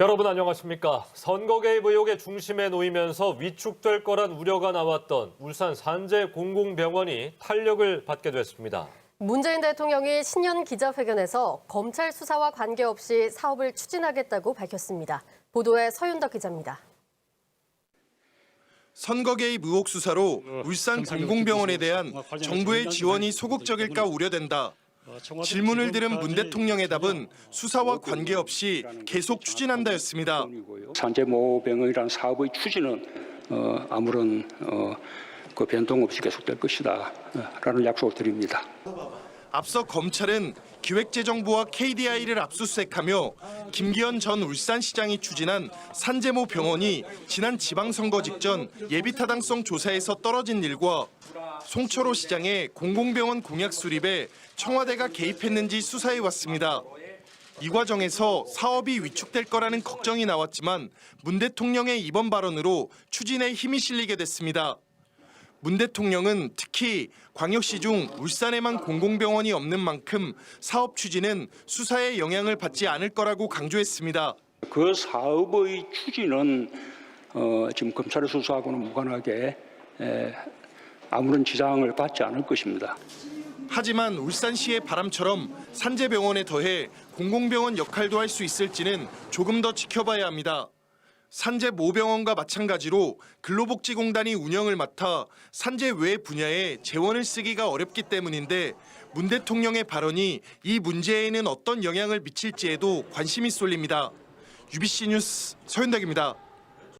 여러분 안녕하십니까? 선거 개입 의혹의 중심에 놓이면서 위축될 거란 우려가 나왔던 울산 산재 공공병원이 탄력을 받게 됐습니다. 문재인 대통령이 신년 기자회견에서 검찰 수사와 관계없이 사업을 추진하겠다고 밝혔습니다. 보도에 서윤덕 기자입니다. 선거 개입 의혹 수사로 울산 공공병원에 대한 정부의 지원이 소극적일까 우려된다. 질문을 들은 문 대통령의 답은 수사와 관계없이 계속 추진한다였습니다. 산재 모병이라는 사업의 추진은 어, 아무런 어, 그 변동 없이 계속될 것이다 어, 라는 약속을 드립니다. 앞서 검찰은 기획재정부와 KDI를 압수수색하며 김기현 전 울산시장이 추진한 산재모 병원이 지난 지방선거 직전 예비타당성 조사에서 떨어진 일과 송철호 시장의 공공병원 공약 수립에 청와대가 개입했는지 수사해 왔습니다. 이 과정에서 사업이 위축될 거라는 걱정이 나왔지만 문 대통령의 이번 발언으로 추진에 힘이 실리게 됐습니다. 문 대통령은 특히 광역시 중 울산에만 공공병원이 없는 만큼 사업 추진은 수사에 영향을 받지 않을 거라고 강조했습니다. 그 사업의 추진은 어, 지금 검찰의 수사하고는 무관하게 에, 아무런 지장을 받지 않을 것입니다. 하지만 울산시의 바람처럼 산재병원에 더해 공공병원 역할도 할 수 있을지는 조금 더 지켜봐야 합니다. 산재 모병원과 마찬가지로 근로복지공단이 운영을 맡아 산재 외 분야에 재원을 쓰기가 어렵기 때문인데 문 대통령의 발언이 이 문제에는 어떤 영향을 미칠지에도 관심이 쏠립니다. UBC 뉴스 서윤덕입니다.